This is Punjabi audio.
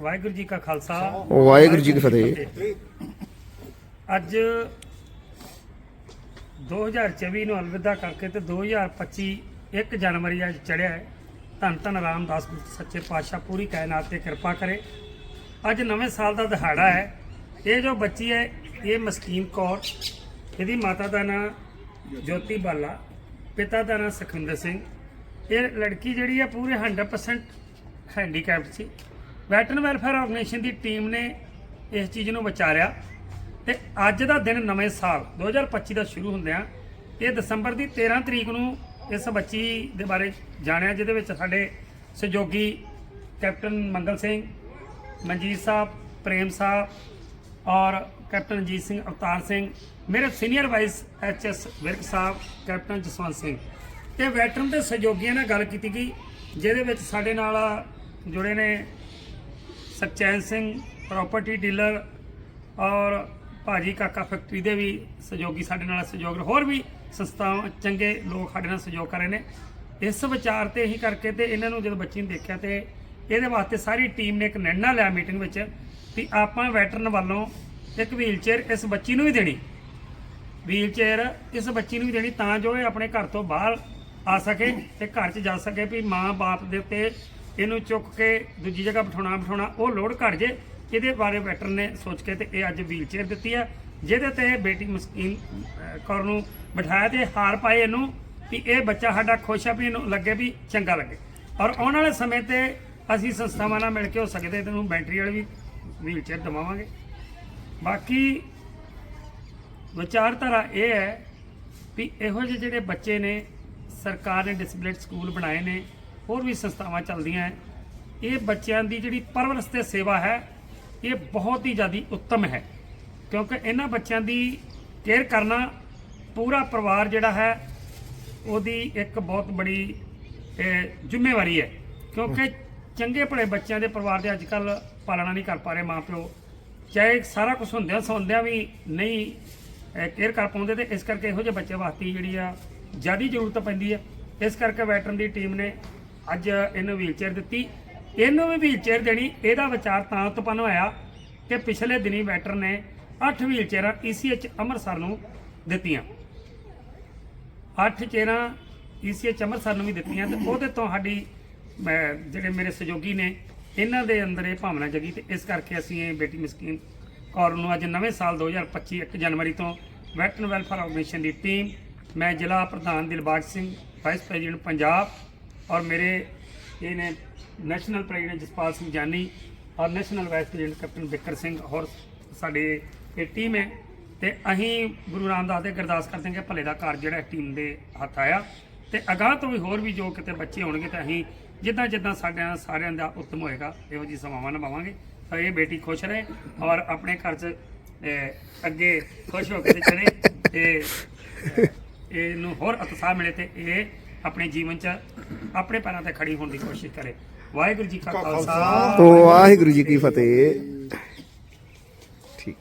ਵਾਹਿਗੁਰੂ ਜੀ ਕਾ ਖਾਲਸਾ। ਵਾਹਿਗੁਰੂ ਜੀ ਕੀ ਫਤਿਹ। ਅੱਜ 2024 ਨੂੰ ਅਲਵਿਦਾ ਕਰਕੇ ਤੇ 2025 1 ਜਨਵਰੀ ਅੱਜ ਚੜਿਆ ਹੈ। ਧੰਨ ਧੰਨ ਰਾਮਦਾਸ ਗੁਰੂ ਸੱਚੇ ਪਾਤਸ਼ਾਹ ਪੂਰੀ ਕਾਇਨਾਤ ਤੇ ਕਿਰਪਾ ਕਰੇ। ਅੱਜ ਨਵੇਂ ਸਾਲ ਦਾ ਦਿਹਾੜਾ ਹੈ। ਇਹ ਜੋ ਬੱਚੀ ਹੈ ਇਹ ਮਸਕੀਨ ਕੌਰ ਇਹਦੀ ਮਾਤਾ ਦਾ ਨਾਮ ਜੋਤੀ ਬਾਲਾ ਪਿਤਾ ਦਾ ਨਾਮ ਸੁਖਵਿੰਦਰ ਸਿੰਘ। ਇਹ ਲੜਕੀ ਜਿਹੜੀ ਹੈ ਪੂਰੇ 100% ਹੈਂਡੀਕੈਪਡ ਸੀ। ਵੈਟਰਨ ਵੈਲਫੇਅਰ ਆਰਗੇਨਾਈਜੇਸ਼ਨ ਦੀ ਟੀਮ ਨੇ ਇਸ ਚੀਜ਼ ਨੂੰ ਵਿਚਾਰਿਆ ਤੇ ਅੱਜ ਦਾ ਦਿਨ ਨਵੇਂ ਸਾਲ 2025 ਦਾ ਸ਼ੁਰੂ ਹੁੰਦਿਆਂ ਇਹ ਦਸੰਬਰ ਦੀ 13 ਤਰੀਕ ਨੂੰ ਇਸ ਬੱਚੀ ਦੇ ਬਾਰੇ ਜਾਣਿਆ, ਜਿਹਦੇ ਵਿੱਚ ਸਾਡੇ ਸਹਿਯੋਗੀ ਕੈਪਟਨ ਮੰਗਲ ਸਿੰਘ, ਮਨਜੀਤ ਸਾਹਿਬ, ਪ੍ਰੇਮ ਸਾਹਿਬ ਔਰ ਕੈਪਟਨ ਅਜੀਤ ਸਿੰਘ, ਅਵਤਾਰ ਸਿੰਘ, ਮੇਰੇ senior vice HS Virk sahib, captain Jaswant Singh. ਤੇ ਵੈਟਰਨ ਦੇ ਸਹਿਯੋਗੀਆਂ ਨਾਲ ਗੱਲ ਕੀਤੀ ਗਈ, ਜਿਹਦੇ ਵਿੱਚ ਸਾਡੇ ਨਾਲ ਜੁੜੇ ਨੇ ਸਚੈਨ ਸਿੰਘ ਪ੍ਰਾਪਰਟੀ ਡੀਲਰ ਔਰ ਭਾਜੀ ਕਾਕਾ ਫੈਕਟਰੀ ਦੇ ਵੀ ਸਹਿਯੋਗੀ ਸਾਡੇ ਨਾਲ ਸਹਿਯੋਗ ਹੋਰ ਵੀ ਸੰਸਥਾਵਾਂ, ਚੰਗੇ ਲੋਕ ਸਾਡੇ ਨਾਲ ਸਹਿਯੋਗ ਕਰ ਰਹੇ ਨੇ। ਇਸ ਵਿਚਾਰ ਤੇ ਇਹੀ ਕਰਕੇ ਤੇ ਇਹਨਾਂ ਨੂੰ ਜਦੋਂ ਬੱਚੀ ਨੇ ਦੇਖਿਆ ਤੇ ਇਹਦੇ ਵਾਸਤੇ ਸਾਰੀ ਟੀਮ ਨੇ ਇੱਕ ਨਿਰਣਾ ਲਿਆ ਮੀਟਿੰਗ ਵਿੱਚ ਵੀ ਆਪਾਂ ਵੈਟਰਨ ਵੱਲੋਂ ਇੱਕ ਵੀਲਚੇਅਰ ਇਸ ਬੱਚੀ ਨੂੰ ਵੀ ਦੇਣੀ। ਵੀਲਚੇਅਰ ਇਸ ਬੱਚੀ ਨੂੰ ਵੀ ਦੇਣੀ ਤਾਂ ਜੋ ਇਹ ਆਪਣੇ ਘਰ ਤੋਂ ਬਾਹਰ ਆ ਸਕੇ ਤੇ ਘਰ 'ਚ ਜਾ ਸਕੇ ਵੀ ਮਾਂ-ਬਾਪ ਦੇ ਉੱਤੇ ਇਹਨੂੰ ਚੁੱਕ ਕੇ ਦੂਜੀ ਜਗ੍ਹਾ ਬਿਠਾਉਣਾ ਬਿਠਾਉਣਾ, ਉਹ ਲੋਡ ਘਟ ਜੇ। ਇਹਦੇ ਬਾਰੇ ਵੈਟਰ ਨੇ ਸੋਚ ਕੇ ਤੇ ਇਹ ਅੱਜ ਵੀਲਚੇਅਰ ਦਿੱਤੀ ਆ, ਜਿਹਦੇ ਤੇ ਬੇਟੀ ਮਸਕੀਨ ਕੌਰ ਨੂੰ ਬਿਠਾਇਆ ਤੇ ਹਾਰ ਪਾਏ ਇਹਨੂੰ ਵੀ ਇਹ ਬੱਚਾ ਸਾਡਾ ਖੁਸ਼ ਆ ਵੀ ਇਹਨੂੰ ਲੱਗੇ ਵੀ ਚੰਗਾ ਲੱਗੇ। ਔਰ ਆਉਣ ਵਾਲੇ ਸਮੇਂ ਤੇ ਅਸੀਂ ਸੰਸਥਾਵਾਂ ਨਾਲ ਮਿਲ ਕੇ ਹੋ ਸਕਦੇ ਤੈਨੂੰ ਬੈਟਰੀ ਵਾਲੀ ਵੀ ਵੀਲਚੇਅਰ ਦਵਾਵਾਂਗੇ। ਬਾਕੀ ਵਿਚਾਰਧਾਰਾ ਇਹ ਹੈ ਵੀ ਇਹੋ ਜਿਹੇ ਜਿਹੜੇ ਬੱਚੇ ਨੇ, ਸਰਕਾਰ ਨੇ ਡਿਸਪਲਿਨ ਸਕੂਲ ਬਣਾਏ ਨੇ ਹੋਰ ਵੀ ਸੰਸਥਾਵਾਂ ਚੱਲਦੀਆਂ ਹੈ। ਇਹ ਬੱਚਿਆਂ ਦੀ ਜਿਹੜੀ ਪਰਵਰਿਸ਼ ਤੇ ਸੇਵਾ ਹੈ, ਇਹ ਬਹੁਤ ਹੀ ਜ਼ਿਆਦਾ ਉੱਤਮ ਹੈ। ਕਿਉਂਕਿ ਇਹਨਾਂ ਬੱਚਿਆਂ ਦੀ ਕੇਅਰ ਕਰਨਾ ਪੂਰਾ ਪਰਿਵਾਰ ਜਿਹੜਾ ਹੈ, ਉਹਦੀ ਇੱਕ ਬਹੁਤ ਬੜੀ ਜ਼ਿੰਮੇਵਾਰੀ ਹੈ। ਕਿਉਂਕਿ ਚੰਗੇ ਭਲੇ ਬੱਚਿਆਂ ਦੇ ਪਰਿਵਾਰ ਦੇ ਅੱਜ ਕੱਲ ਪਾਲਣਾ ਨਹੀਂ ਕਰ ਪਾ ਰਹੇ ਮਾਪਿਓ। ਚਾਹੇ ਸਾਰਾ ਕੁਝ ਹੁੰਦਿਆਂ ਸੌਂਦਿਆਂ ਵੀ ਨਹੀਂ ਕੇਅਰ ਕਰ ਪਾਉਂਦੇ ਤੇ ਇਸ ਕਰਕੇ ਇਹੋ ਜਿਹੇ ਬੱਚੇ ਵਾਸਤੇ ਜਿਹੜੀ ਆ, ਜਿਆਦੀ ਜ਼ਰੂਰਤ ਪੈਂਦੀ ਹੈ। ਇਸ ਕਰਕੇ ਵੈਟਰਨ ਦੀ ਟੀਮ ਨੇ ਅੱਜ ਇਹਨੂੰ ਵੀਲਚੇਅਰ ਦਿੱਤੀ। ਇਹਨੂੰ ਵੀ ਵੀਲਚੇਅਰ ਦੇਣੀ, ਇਹਦਾ ਵਿਚਾਰ ਤਾਂ ਉਤਪੰਨ ਹੋਇਆ ਕਿ ਪਿਛਲੇ ਦਿਨੀ ਵੈਟਰਨ ਨੇ 8 ਵੀਲਚੇਅਰਾਂ ECH ਅੰਮ੍ਰਿਤਸਰ ਨੂੰ ਦਿੱਤੀਆਂ। 8 ਚੇਅਰਾਂ ECH ਅੰਮ੍ਰਿਤਸਰ ਨੂੰ ਵੀ ਦਿੱਤੀਆਂ ਤੇ ਉਹਦੇ ਤੋਂ ਸਾਡੀ, ਮੈਂ, ਜਿਹੜੇ ਮੇਰੇ ਸਹਿਯੋਗੀ ਨੇ, ਇਹਨਾਂ ਦੇ ਅੰਦਰ ਇਹ ਭਾਵਨਾ ਜਗੀ ਤੇ ਇਸ ਕਰਕੇ ਅਸੀਂ ਇਹ ਬੇਟੀ ਮਸਕੀਨ ਕੌਰ ਨੂੰ ਅੱਜ ਨਵੇਂ ਸਾਲ 2025 1 ਜਨਵਰੀ ਤੋਂ ਵੈਟਰਨ ਵੈਲਫੇਅਰ ਆਰਗੇਨਾਈਜੇਸ਼ਨ ਦੀ ਟੀਮ ਮੈਂ ਜ਼ਿਲ੍ਹਾ ਪ੍ਰਧਾਨ ਦਿਲਬਾਗ ਸਿੰਘ ਵਾਈਸ ਪ੍ਰੈਜ਼ੀਡੈਂਟ ਪੰਜਾਬ ਔਰ ਮੇਰੇ ਇਹ ਨੇ ਨੈਸ਼ਨਲ ਪ੍ਰੈਜ਼ੀਡੈਂਟ ਜਸਪਾਲ ਸਿੰਘ ਜਾਨੀ ਔਰ national vice president captain Bikar Singh ਔਰ ਸਾਡੇ ਇਹ ਟੀਮ ਹੈ ਤੇ ਅਸੀਂ ਗੁਰੂ ਰਾਮਦਾਸ ਦੇ ਅਰਦਾਸ ਕਰਦੇ ਹਾਂ ਕਿ ਭਲੇ ਦਾ ਕਾਰਜ ਜਿਹੜਾ ਟੀਮ ਦੇ ਹੱਥ ਆਇਆ ਤੇ ਅਗਾਹ ਤੋਂ ਵੀ ਹੋਰ ਵੀ ਜੋ ਕਿਤੇ ਬੱਚੇ ਹੋਣਗੇ ਤਾਂ ਅਸੀਂ ਜਿੱਦਾਂ ਜਿੱਦਾਂ ਸਾਡਿਆਂ ਸਾਰਿਆਂ ਦਾ ਉੱਤਮ ਹੋਏਗਾ, ਇਹੋ ਜੀ ਸਮਾਵਾਂ ਨਿਭਾਵਾਂਗੇ। ਤਾਂ ਇਹ ਬੇਟੀ ਖੁਸ਼ ਰਹੇ ਔਰ ਆਪਣੇ ਘਰ 'ਚ ਅੱਗੇ ਖੁਸ਼ ਹੋ ਕੇ ਤੇ ਚੜੇ ਤੇ ਇਹਨੂੰ ਹੋਰ ਉਤਸ਼ਾਹ ਮਿਲੇ ਤੇ ਇਹ ਆਪਣੇ ਜੀਵਨ 'ਚ ਆਪਣੇ ਪੈਰਾਂ ਤੇ ਖੜੀ ਹੋਣ ਦੀ ਕੋਸ਼ਿਸ਼ ਕਰੇ। ਵਾਹਿਗੁਰੂ ਜੀ ਕਾ ਖਾਲਸਾ। ਵਾਹਿਗੁਰੂ ਜੀ ਕੀ ਫਤਿਹ। ਠੀਕ।